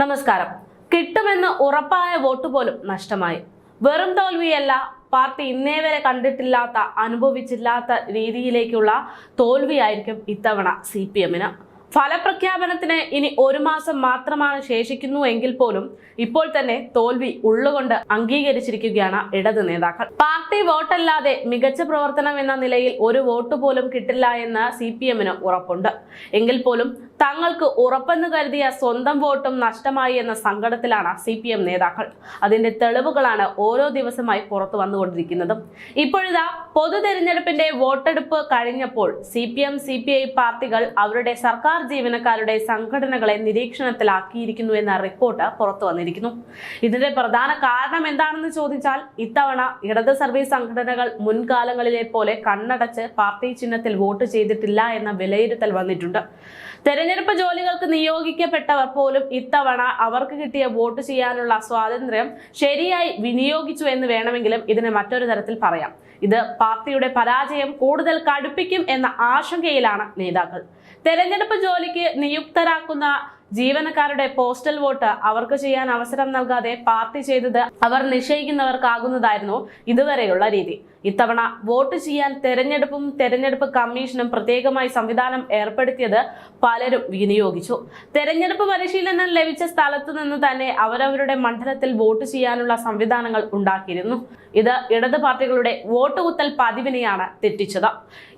നമസ്കാരം. കിട്ടുമെന്ന് ഉറപ്പായ വോട്ട് പോലും നഷ്ടമായി. വെറും തോൽവിയല്ല പാർട്ടി ഇന്നേ വരെ കണ്ടിട്ടില്ലാത്ത അനുഭവിച്ചില്ലാത്ത രീതിയിലേക്കുള്ള തോൽവിയായിരിക്കും ഇത്തവണ സി പി എമ്മിന്. ഫലപ്രഖ്യാപനത്തിന് ഇനി ഒരു മാസം മാത്രമാണ് ശേഷിക്കുന്നു എങ്കിൽ പോലും ഇപ്പോൾ തന്നെ തോൽവി ഉള്ളുകൊണ്ട് അംഗീകരിച്ചിരിക്കുകയാണ് ഇടത് നേതാക്കൾ. പാർട്ടി വോട്ടല്ലാതെ മികച്ച പ്രവർത്തനം എന്ന നിലയിൽ ഒരു വോട്ട് പോലും കിട്ടില്ല എന്ന് സി പി എമ്മിന് ഉറപ്പുണ്ട്. എങ്കിൽ പോലും തങ്ങൾക്ക് ഉറപ്പെന്ന് കരുതിയ സ്വന്തം വോട്ടും നഷ്ടമായി എന്ന സങ്കടത്തിലാണ് സി പി എം നേതാക്കൾ. അതിന്റെ തെളിവുകളാണ് ഓരോ ദിവസമായി പുറത്തു വന്നുകൊണ്ടിരിക്കുന്നത്. ഇപ്പോഴിതാ പൊതു തെരഞ്ഞെടുപ്പിന്റെ വോട്ടെടുപ്പ് കഴിഞ്ഞപ്പോൾ C P M C P I പാർട്ടികൾ അവരുടെ സർക്കാർ ജീവനക്കാരുടെ സംഘടനകളെ നിരീക്ഷണത്തിലാക്കിയിരിക്കുന്നു എന്ന റിപ്പോർട്ട് പുറത്തു വന്നിരിക്കുന്നു. ഇതിന്റെ പ്രധാന കാരണം എന്താണെന്ന് ചോദിച്ചാൽ ഇത്തവണ ഇടത് സർവീസ് സംഘടനകൾ മുൻകാലങ്ങളിലെ പോലെ കണ്ണടച്ച് പാർട്ടി ചിഹ്നത്തിൽ വോട്ട് ചെയ്തിട്ടില്ല എന്ന വിലയിരുത്തൽ വന്നിട്ടുണ്ട്. തെരഞ്ഞെടുപ്പ് ജോലികൾക്ക് നിയോഗിക്കപ്പെട്ടവർ പോലും ഇത്തവണ അവർക്ക് കിട്ടിയ വോട്ട് ചെയ്യാനുള്ള സ്വാതന്ത്ര്യം ശരിയായി വിനിയോഗിച്ചു എന്ന് വേണമെങ്കിലും ഇതിനെ മറ്റൊരു തരത്തിൽ പറയാം. ഇത് പാർട്ടിയുടെ പരാജയം കൂടുതൽ കടുപ്പിക്കും എന്ന ആശങ്കയിലാണ് നേതാക്കൾ. തെരഞ്ഞെടുപ്പ് ജോലിക്ക് നിയുക്തരാക്കുന്ന ജീവനക്കാരുടെ പോസ്റ്റൽ വോട്ട് അവർക്ക് ചെയ്യാൻ അവസരം നൽകാതെ പാർട്ടി ചെയ്തത് അവർ നിശ്ചയിക്കുന്നവർക്കാകുന്നതായിരുന്നു ഇതുവരെയുള്ള രീതി. ഇത്തവണ വോട്ട് ചെയ്യാൻ തെരഞ്ഞെടുപ്പും തെരഞ്ഞെടുപ്പ് കമ്മീഷനും പ്രത്യേകമായി സംവിധാനം ഏർപ്പെടുത്തിയത് പലരും വിനിയോഗിച്ചു. തെരഞ്ഞെടുപ്പ് പരിശീലനം ലഭിച്ച സ്ഥലത്തു നിന്ന് തന്നെ അവരവരുടെ മണ്ഡലത്തിൽ വോട്ട് ചെയ്യാനുള്ള സംവിധാനങ്ങൾ ഉണ്ടാക്കിയിരുന്നു. ഇത് ഇടത് പാർട്ടികളുടെ വോട്ട് കുത്തൽ പതിവിനെയാണ് തെറ്റിച്ചത്.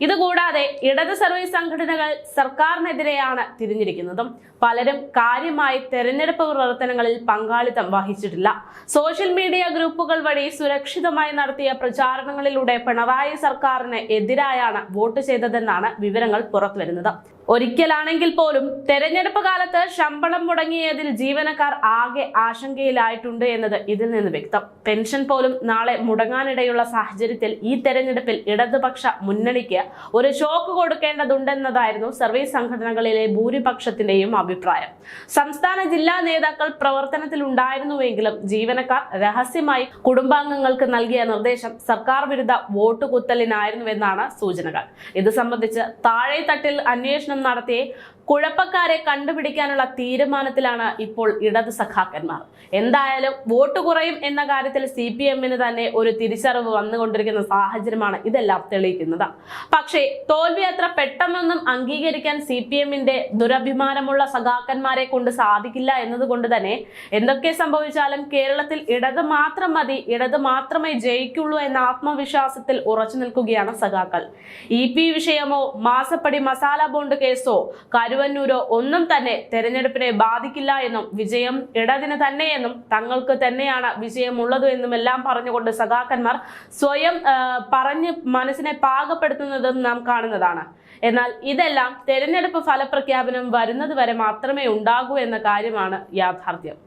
ഇതുകൂടാതെ ഇടത് സർവീസ് സംഘടനകൾ സർക്കാരിനെതിരെയാണ് തിരിഞ്ഞിരിക്കുന്നതും. പലരും കാര്യമായി തെരഞ്ഞെടുപ്പ് പ്രവർത്തനങ്ങളിൽ പങ്കാളിത്തം വഹിച്ചിട്ടില്ല. സോഷ്യൽ മീഡിയ ഗ്രൂപ്പുകൾ വഴി സുരക്ഷിതമായി നടത്തിയ പ്രചാരണങ്ങളിലൂടെ പിണറായി സർക്കാരിന് എതിരായാണ് വോട്ട് ചെയ്തതെന്നാണ് വിവരങ്ങൾ പുറത്തുവരുന്നത്. ഒരിക്കലാണെങ്കിൽ പോലും തെരഞ്ഞെടുപ്പ് കാലത്ത് ശമ്പളം മുടങ്ങിയതിൽ ജീവനക്കാർ ആകെ ആശങ്കയിലായിട്ടുണ്ട് എന്നത് ഇതിൽ നിന്ന് വ്യക്തം. പെൻഷൻ പോലും നാളെ മുടങ്ങാനിടയുള്ള സാഹചര്യത്തിൽ ഈ തെരഞ്ഞെടുപ്പിൽ ഇടതുപക്ഷ മുന്നണിക്ക് ഒരു ഷോക്ക് കൊടുക്കേണ്ടതുണ്ടെന്നതായിരുന്നു സർവീസ് സംഘടനകളിലെ ഭൂരിപക്ഷത്തിന്റെയും അഭിപ്രായം. സംസ്ഥാന ജില്ലാ നേതാക്കൾ പ്രവർത്തനത്തിൽ ഉണ്ടായിരുന്നുവെങ്കിലും ജീവനക്കാർ രഹസ്യമായി കുടുംബാംഗങ്ങൾക്ക് നൽകിയ നിർദ്ദേശം സർക്കാർ വിരുദ്ധ വോട്ടുകുത്തലിനായിരുന്നുവെന്നാണ് സൂചനകൾ. ഇത് സംബന്ധിച്ച് താഴെ തട്ടിൽ അന്വേഷണം നടത്തി കുഴപ്പക്കാരെ കണ്ടുപിടിക്കാനുള്ള തീരുമാനത്തിലാണ് ഇപ്പോൾ ഇടത് സഖാക്കന്മാർ. എന്തായാലും വോട്ട് കുറയും എന്ന കാര്യത്തിൽ സി പി എമ്മിന് തന്നെ ഒരു തിരിച്ചറിവ് വന്നുകൊണ്ടിരിക്കുന്ന സാഹചര്യമാണ് ഇതെല്ലാം തെളിയിക്കുന്നത്. പക്ഷേ തോൽവി അത്ര പെട്ടെന്നൊന്നും അംഗീകരിക്കാൻ സി പി എമ്മിന്റെ ദുരഭിമാനമുള്ള സഖാക്കന്മാരെ കൊണ്ട് സാധിക്കില്ല എന്നതുകൊണ്ട് തന്നെ എന്തൊക്കെ സംഭവിച്ചാലും കേരളത്തിൽ ഇടത് മാത്രം മതി ഇടത് മാത്രമേ ജയിക്കുള്ളൂ എന്ന ആത്മവിശ്വാസത്തിൽ ഉറച്ചു നിൽക്കുകയാണ് സഖാക്കൾ. ഇ പി വിഷയമോ മാസപ്പടി മസാല ബോണ്ട് കേസോ കരുവന്നൂരോ ഒന്നും തന്നെ തെരഞ്ഞെടുപ്പിനെ ബാധിക്കില്ല എന്നും വിജയം ഇടതിന് തന്നെയെന്നും തങ്ങൾക്ക് തന്നെയാണ് വിജയമുള്ളത് എന്നും എല്ലാം പറഞ്ഞുകൊണ്ട് സഖാക്കന്മാർ സ്വയം പറഞ്ഞ് മനസ്സിനെ പാകപ്പെടുത്തുന്നതും നാം കാണുന്നതാണ്. എന്നാൽ ഇതെല്ലാം തെരഞ്ഞെടുപ്പ് ഫലപ്രഖ്യാപനം വരുന്നത് വരെ മാത്രമേ ഉണ്ടാകൂ എന്ന കാര്യമാണ് യാഥാർത്ഥ്യം.